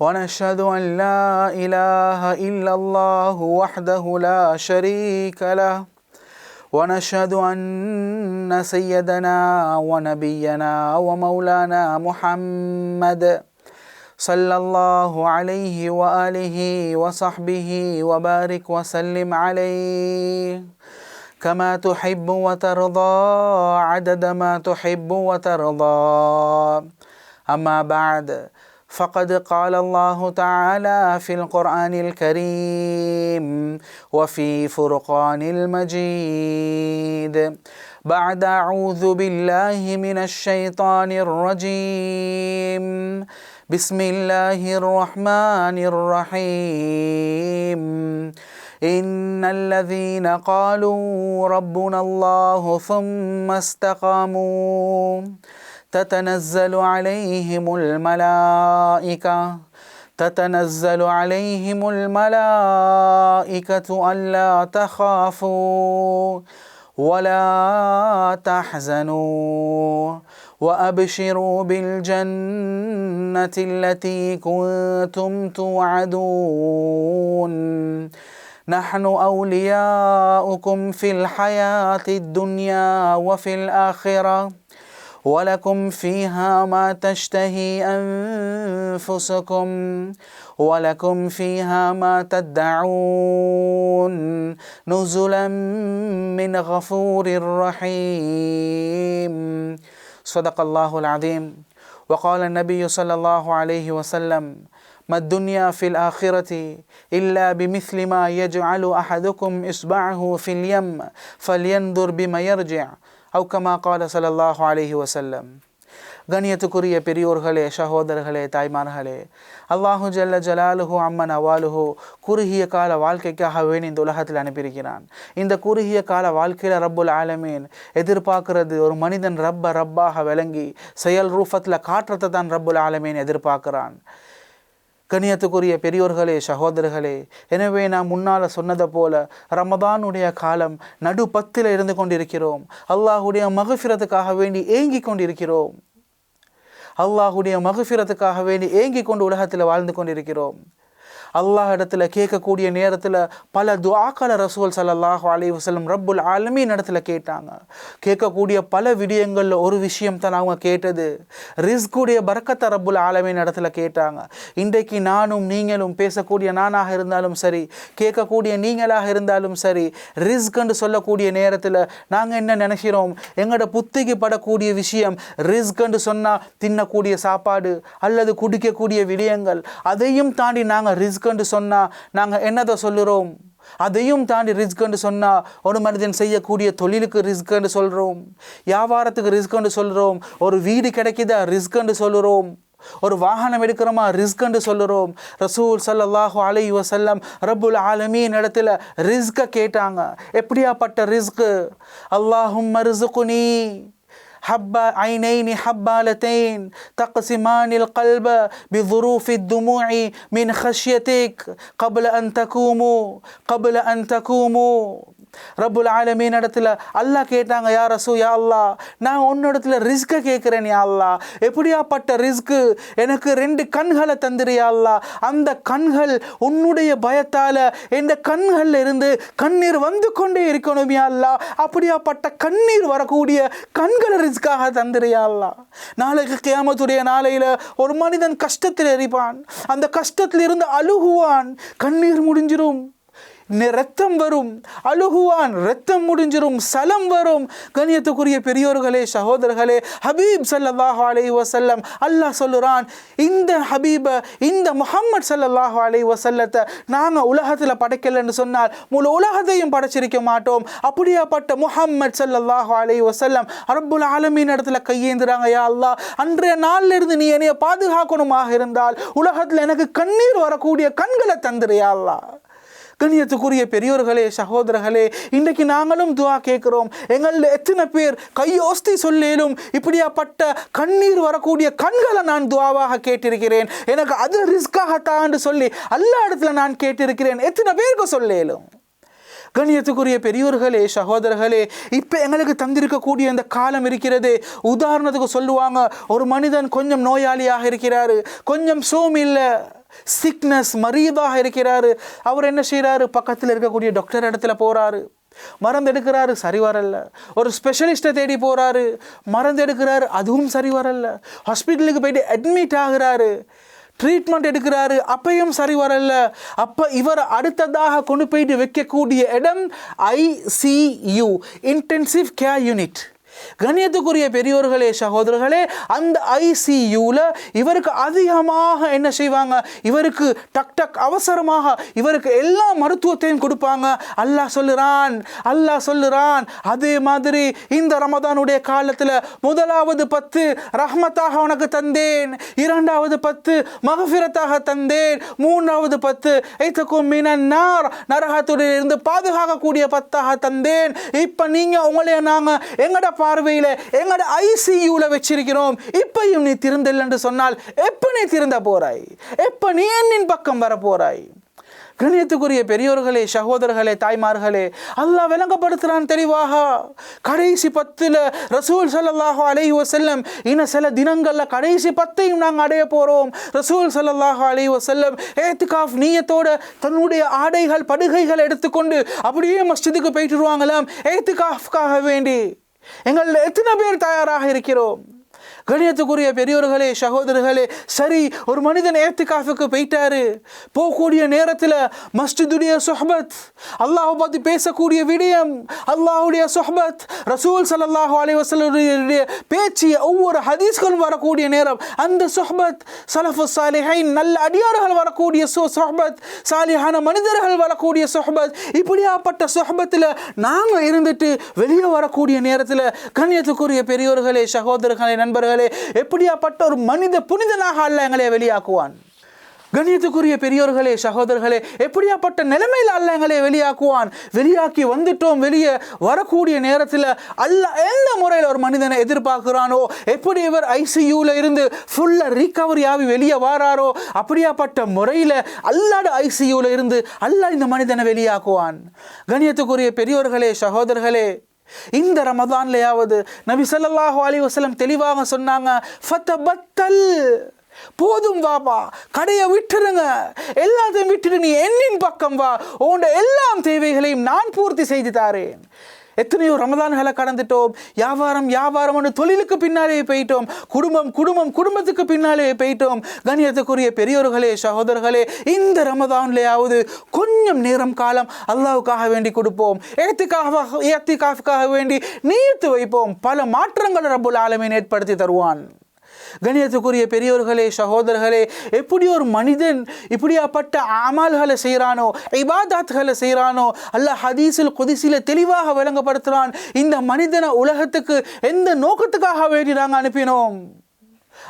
ونشهد أن لا إله إلا الله وحده لا شريك له. ونشهد أن سيدنا ونبينا ومولانا محمد صلى الله عليه وآله وصحبه وبارك وسلم عليه. كما تحب وترضى عدد ما تحب وترضى. أما بعد فقد قال الله تعالى في القرآن الكريم وفي فرقان المجيد. بعد أعوذ بالله من الشيطان الرجيم. بسم الله الرحمن الرحيم. إن الذين قالوا ربنا الله ثم استقاموا. تتنزل عليهم الملائكة. تتنزل عليهم الملائكة ألا تخافوا ولا تحزنوا. وأبشروا بالجنة التي كنتم توعدون. نحن أولياؤكم في الحياة الدنيا وفي الآخرة. ولكم فيها ما تشتهي أنفسكم ولكم فيها ما تدعون نزلا من غفور رحيم. صدق الله العظيم. وقال النبي صلى الله عليه وسلم ما الدنيا في الآخرة إلا بمثل ما يجعل أحدكم إصبعه في اليم فلينظر بما يرجع அவுக்கமா கால சலல்லாஹு அலஹி வசல்லம் கண்ணியத்துக்குரிய பெரியோர்களே சகோதரர்களே தாய்மார்களே அல்லாஹு ஜல்ல ஜலாலுஹு அம்மன் அவாலுஹு குறுகிய கால வாழ்க்கைக்காகவே இந்த உலகத்தில் அனுப்பியிருக்கிறான். இந்த குறுகிய கால வாழ்க்கையில் ரப்புல் ஆலமீன் எதிர்பார்க்கறது. ஒரு மனிதன் ரப்ப ரப்பாக விளங்கி செயல் ரூஃபத்தில் காற்றத்தை தான் ரப்புல் ஆலமீன் எதிர்பார்க்கிறான். கணியத்துக்குரிய பெரியோர்களே சகோதரர்களே எனவே நாம் முன்னால் சொன்னதை போல ரமதானுடைய காலம் நடு பத்தில் இருந்து கொண்டிருக்கிறோம். அல்லாஹுடைய மகஃபிரத்துக்காக வேண்டி ஏங்கி கொண்டிருக்கிறோம். அல்லாஹுடைய மகஃபிரத்துக்காக வேண்டி ஏங்கி கொண்டு உலகத்தில் வாழ்ந்து கொண்டிருக்கிறோம். அல்லாஹ் இடத்துல கேட்கக்கூடிய நேரத்தில் பல துவாக்கள ரசூல் சல்லாஹ் அலி வசலம் ரப்புல் ஆலமி இடத்துல கேட்டாங்க. கேட்கக்கூடிய பல விடயங்களில் ஒரு விஷயம் தான் அவங்க கேட்டது. ரிஸ்குடைய பறக்கத்தை ரப்புல் ஆலமின் இடத்துல கேட்டாங்க. இன்றைக்கு நானும் நீங்களும் பேசக்கூடிய நானாக இருந்தாலும் சரி கேட்கக்கூடிய நீங்களாக இருந்தாலும் சரி ரிஸ்க்னு சொல்லக்கூடிய நேரத்தில் நாங்கள் என்ன நினைக்கிறோம்? எங்களோட புத்திக்கு படக்கூடிய விஷயம் ரிஸ்க்னு சொன்னால் தின்னக்கூடிய சாப்பாடு அல்லது குடிக்கக்கூடிய விடயங்கள் அதையும் தாண்டி நாங்கள் ரிஸ்க் ரிஸ்க் சொன்னால் நாங்கள் என்னதை சொல்லுகிறோம் அதையும் தாண்டி ரிஸ்க் சொன்னால் ஒரு மனிதன் செய்யக்கூடிய தொழிலுக்கு ரிஸ்க் சொல்கிறோம் வியாபாரத்துக்கு ரிஸ்க் சொல்கிறோம் ஒரு வீடு கிடைக்குதா? ரிஸ்க் என்று சொல்லுறோம். ஒரு வாகனம் எடுக்கிறோமா? ரிஸ்க் சொல்லுறோம். ரசூல் சல்லாஹு அலை வசல்லம் ரபுல் ஆலமீன் இடத்துல ரிஸ்க்கை கேட்டாங்க. எப்படியாப்பட்ட ரிஸ்க்கு? அல்லாஹும் ரிசுகுனி حب عينين حبالتين تقسمان القلب بظروف الدموع من خشيتك قبل أن تكوموا قبل أن تكوموا. ரப்புல் ஆலமீன் இடத்துல அல்லாஹ் கேட்டாங்க யா ரசூ யா அல்லா நான் உன்னிடத்துல ரிஸ்க்கை கேட்குறேன் யா அல்லா எப்படியாப்பட்ட ரிஸ்க்கு எனக்கு ரெண்டு கண்களை தந்துறியா அல்லா அந்த கண்கள் உன்னுடைய பயத்தால் இந்த கண்களில் இருந்து கண்ணீர் வந்து கொண்டே இருக்கணும் யா அல்லா அப்படியாப்பட்ட கண்ணீர் வரக்கூடிய கண்களை ரிஸ்க்காக தந்துறியா அல்லா நாளைக்கு கியாமத்துடைய நாளையில் ஒரு மனிதன் கஷ்டத்தில் எரிப்பான். அந்த கஷ்டத்தில் இருந்து அழுகுவான். கண்ணீர் முடிஞ்சிடும் ரத்தம் வரும். அழுகுவான் ரத்தம் முடிஞ்சிரும் சலம் வரும். கண்ணியத்துக்குரிய பெரியோர்களே சகோதரர்களே ஹபீப் சல்லாஹ் அலை வசல்லம் அல்லாஹ் சொல்லுறான் இந்த ஹபீபை இந்த முஹம்மது சல்லாஹ் அலை வசல்லத்தை நாங்கள் உலகத்தில் படைக்கலைன்னு சொன்னால் முழு உலகத்தையும் படைச்சிருக்க மாட்டோம். அப்படியாப்பட்ட முஹம்மது சல்லாஹ் அலை வசல்லம் அரபுல் ஆலமின் இடத்துல கையேந்துறாங்க யா அல்லாஹ். அன்றைய நாளிலிருந்து நீ என்னைய பாதுகாக்கணுமாக இருந்தால் உலகத்தில் எனக்கு கண்ணீர் வரக்கூடிய கண்களை தந்துறியா அல்லாஹ். கண்ணியத்துக்குரிய பெரியோர்களே சகோதரர்களே இன்றைக்கு நாங்களும் துவா கேட்குறோம். எங்களில் எத்தனை பேர் கையோஸ்தி சொல்லேலும் இப்படியாப்பட்ட கண்ணீர் வரக்கூடிய கண்களை நான் துவாவாக கேட்டிருக்கிறேன். எனக்கு அது ரிஸ்காகத்தான்னு சொல்லி எல்லா இடத்துல நான் கேட்டிருக்கிறேன். எத்தனை பேருக்கு சொல்லேலும்? கண்ணியத்துக்குரிய பெரியோர்களே சகோதரர்களே இப்போ எங்களுக்கு தந்திருக்கக்கூடிய அந்த காலம் இருக்கிறது. உதாரணத்துக்கு சொல்லுவாங்க ஒரு மனிதன் கொஞ்சம் நோயாளியாக இருக்கிறாரு கொஞ்சம் சோம் இல்லை. சிக்னஸ் மரீதாக இருக்கிறாரு. அவர் என்ன செய்கிறாரு பக்கத்தில் இருக்கக்கூடிய டாக்டர் இடத்துல போகிறாரு மருந்து எடுக்கிறாரு சரி வரல. ஒரு ஸ்பெஷலிஸ்ட்டை தேடி போகிறாரு மருந்து எடுக்கிறாரு அதுவும் சரி வரல. ஹாஸ்பிட்டலுக்கு போயிட்டு அட்மிட் ஆகுறாரு. ட்ரீட்மெண்ட் எடுக்கிறாரு அப்பையும் சரி வரல. அப்போ இவர் அடுத்ததாக கொண்டு போயிட்டு வைக்கக்கூடிய இடம் ஐசியு இன்டென்சிவ் கேர் யூனிட் கணியத்துக்குரிய பெரியோர்களே சகோதரர்களே அந்த ஐசியூவில் இவருக்கு அதிகமாக என்ன செய்வாங்க? இவருக்கு டக் டக் அவசரமாக இவருக்கு எல்லா மருத்துவத்தையும் கொடுப்பாங்க. அல்லாஹ் சொல்லுறான் அல்லாஹ் சொல்லுறான். அதே மாதிரி இந்த ரமதானுடைய காலத்தில் முதலாவது பத்து ரஹ்மத்தாக உனக்கு தந்தேன். இரண்டாவது பத்து மகஃபிரத்தாக தந்தேன். மூன்றாவது பத்து ஐத்தக்கும் மீனார் நரகத்துடைய இருந்து பாதுகாக்கக்கூடிய பத்தாக தந்தேன். இப்போ நீங்கள் உங்களைய நாங்கள் எங்கட பார்வையில் எங்கட ஐசியூவில் வச்சிருக்கிறோம். இப்பையும் நீ திருந்தல் என்று சொன்னால் எப்போ நீ திருந்த போறாய்? எப்போ நீ என்னின் பக்கம் வர போறாய்? கணியத்துக்குரிய பெரியோர்களே சகோதரர்களே தாய்மார்களே அல்லாஹ் விளங்கப்படுத்துகிறான் தெளிவாக. கடைசி பத்தில் ரசூல் ஸல்லல்லாஹு அலைஹி செல்லம் இன்னும் சில தினங்களில் கடைசி பத்தையும் நாங்கள் அடைய போகிறோம் ரசூல் ஸல்லல்லாஹு அலைஹி செல்லம் ஏத்துகாஃப் நீயத்தோட தன்னுடைய ஆடைகள் படுகைகள் எடுத்துக்கொண்டு அப்படியே மஸ்ஜிதுக்கு போயிட்டுருவாங்களாம் ஏத்துகாஃப்காக வேண்டி. எங்கள் எத்தனை பேர் தயாராக இருக்கிறோம்? கணியத்துக்குரிய பெரியோர்களே சகோதரர்களே சரி ஒரு மனிதன் ஏத்துக்காஃபுக்கு போயிட்டாரு. போகக்கூடிய நேரத்தில் மஸ்ஜிதுடைய சொஹபத் அல்லாஹ் பார்த்து பேசக்கூடிய விடயம் அல்லாஹுடைய சொஹபத் ரசூல் சல்லல்லாஹு அலைவசலுடைய பேச்சு ஒவ்வொரு ஹதீஸ்களும் வரக்கூடிய நேரம். அந்த சொஹபத் சலஃபு சாலிஹைன் நல்ல அடியார்கள் வரக்கூடிய சோ சொஹபத் சாலிஹான மனிதர்கள் வரக்கூடிய சொஹபத் இப்படியாப்பட்ட சொஹபத்தில் நாங்கள் இருந்துட்டு வெளியே வரக்கூடிய நேரத்தில் கண்ணியத்துக்குரிய பெரியோர்களே சகோதரர்களே நண்பர்கள் எப்படியாப்பட்ட ஒரு மனித புனிதனாக அல்ல எங்களை வெளியாக்குவான். கணியத்துக்குரிய பெரியோர்களே சகோதரர்களே எப்படியாப்பட்ட நிலைமையில் அல்ல எங்களை வெளியாக்குவான். வெளியாக்கி வந்துட்டோம் வெளியே வரக்கூடிய நேரத்தில் அல்ல எந்த முறையில் ஒரு மனிதனை எதிர்பார்க்கிறானோ எப்படி இவர் ஐசியூவில் இருந்து ஃபுல்லாக ரீகவரி ஆகி வெளியே வாராரோ அப்படியாப்பட்ட முறையில் அல்லாட ஐசியூவில் இருந்து அல்ல இந்த மனிதனை வெளியாக்குவான். கணியத்துக்குரிய பெரியோர்களே சகோதரர்களே இந்த ரமதான்லையாவது நபி சல்லாஹூ அலி வசலம் தெளிவாக சொன்னாங்க ஃபத்தபத்தல் போதும் வாபா கடையை விட்டுருங்க. எல்லாத்தையும் விட்டுட்டு நீ என்னின் பக்கம் வா. உன்னோட எல்லாம் தேவைகளையும் நான் பூர்த்தி செய்து தாரேன். எத்தனையோ ரமதான்களை கடந்துட்டோம். வியாபாரம் வியாபாரம்னு தொழிலுக்கு பின்னாலே போயிட்டோம். குடும்பம் குடும்பம் குடும்பத்துக்கு பின்னாலே போயிட்டோம். கண்ணியத்துக்குரிய பெரியோர்களே சகோதரர்களே இந்த ரமதான்லையாவது கொஞ்சம் நேரம் காலம் அல்லாவுக்காக வேண்டி கொடுப்போம். ஏத்திக்காக ஏத்திக்காஃபுக்காக வேண்டி நீத்து வைப்போம். பல மாற்றங்கள் ரபுல் ஆலமீன் ஏற்படுத்தி தருவான். கணியத்துக்குரிய பெரியோர்களே சகோதரர்களே எப்படி ஒரு மனிதன் இப்படியாப்பட்ட அமல்களை செய்கிறானோ இபாதாத்துகளை செய்கிறானோ அல்ல ஹதீஸில் குதிசில தெளிவாக விளங்கப்படுத்துகிறான் இந்த மனிதனை உலகத்துக்கு எந்த நோக்கத்துக்காக வேண்டி நாங்கள் அனுப்பினோம்?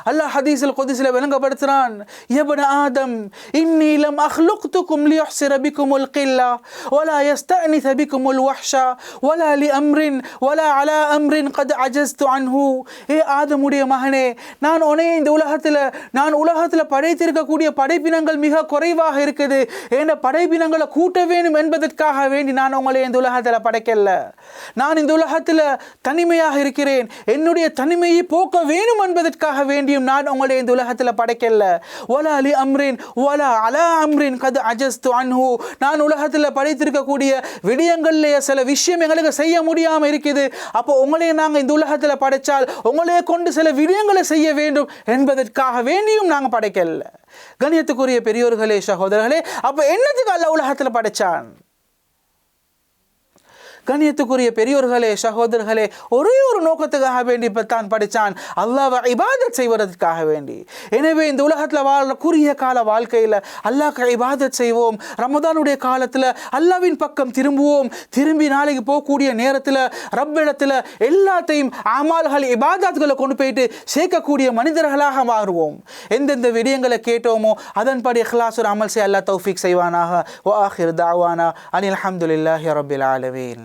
அல்லாஹ் ஹதீஸில் கொதிசில் விளங்கப்படுத்துகிறான் எபன ஆதம் இன்னீலம் அஹ்லுக்துக்கும் லியுஹ்சிர பிக்கும் உல் கில்லா ஒலா யஸ்தனி சபிக்கும் உல் வஹ்ஷா ஒலா அலி அம்ரின் ஒலா அலா அம்ரின் கத் அஜஸ்து அன்ஹு. ஏ ஆதமுடைய மகனே நான் உனைய இந்த உலகத்தில் நான் உலகத்தில் படைத்திருக்கக்கூடிய படைப்பினங்கள் மிக குறைவாக இருக்குது. என படைப்பினங்களை கூட்ட வேணும் என்பதற்காக வேண்டி நான் உங்களை இந்த உலகத்தில் படைக்கல. நான் இந்த உலகத்தில் தனிமையாக இருக்கிறேன். என்னுடைய தனிமையை போக்க வேணும் என்பதற்காக வேண்டும் வேண்டியும் நான் உங்களை இந்த உலகத்தில் படைக்கல. ஒலா அலி அம்ரின் ஒலா அலா அம்ரின் கது அஜஸ்து அன்ஹு. நான் உலகத்தில் படைத்திருக்கக்கூடிய விடயங்கள்லேயே சில விஷயம் எங்களுக்கு செய்ய முடியாமல் இருக்குது. அப்போ உங்களையே நாங்கள் இந்த உலகத்தில் படைச்சால் உங்களையே கொண்டு சில விடயங்களை செய்ய வேண்டும் என்பதற்காக வேண்டியும் நாங்கள் படைக்கல. கணியத்துக்குரிய பெரியோர்களே சகோதரர்களே அப்போ என்னத்துக்கு அல்ல உலகத்தில் படைச்சான்? கண்ணியத்துக்குரிய பெரியோர்களே சகோதரர்களே ஒரே ஒரு நோக்கத்துக்காக வேண்டி இப்போ தான் படித்தான் அல்லாவை இபாதத் செய்வதற்காக வேண்டி. எனவே இந்த உலகத்தில் வாழ்ற குறுகிய கால வாழ்க்கையில் அல்லாஹ் இபாதத் செய்வோம். ரமதானுடைய காலத்தில் அல்லாவின் பக்கம் திரும்புவோம். திரும்பி நாளைக்கு போகக்கூடிய நேரத்தில் ரப்பிடத்தில் எல்லாத்தையும் அமால்கள் இபாதத்துகளை கொண்டு போயிட்டு சேர்க்கக்கூடிய மனிதர்களாக மாறுவோம். எந்தெந்த விடயங்களை கேட்டோமோ அதன்படி இஹ்லாசுர் அமல் செய்ய அல்லாஹ் தௌஃபீக் செய்வானாக. வாஹிர் ஆஹிர் தாவானா அனில் அஹமதுல்லாஹி ரபில் ஆலமீன்.